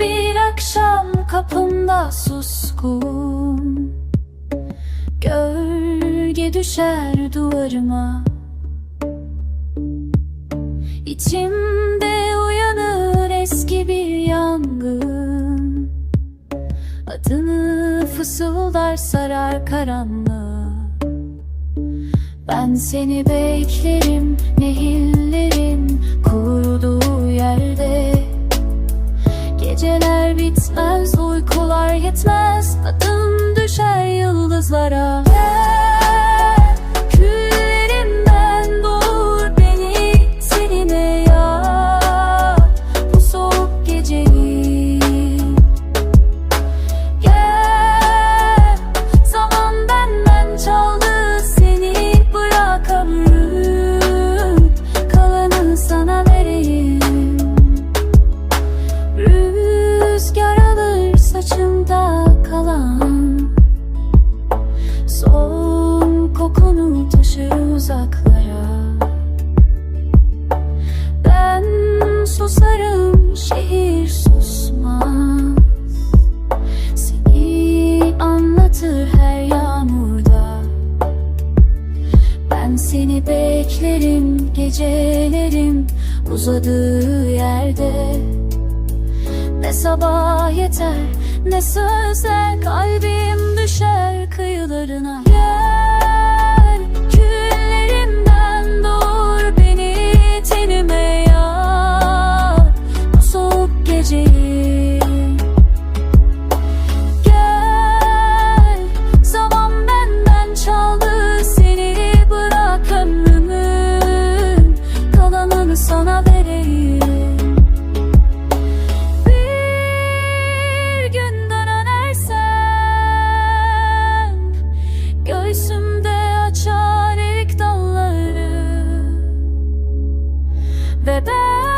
Bir akşam kapımda suskun. Gölge düşer duvarıma. İçimde uyanır eski bir yangın. Adını fısıldar sarar karanlık. Ben seni beklerim ne omuzlara Ben seni beklerim gecelerim uzadığı yerde. Ne sabah yeter ne sözler kalbim düşer kıyılarına better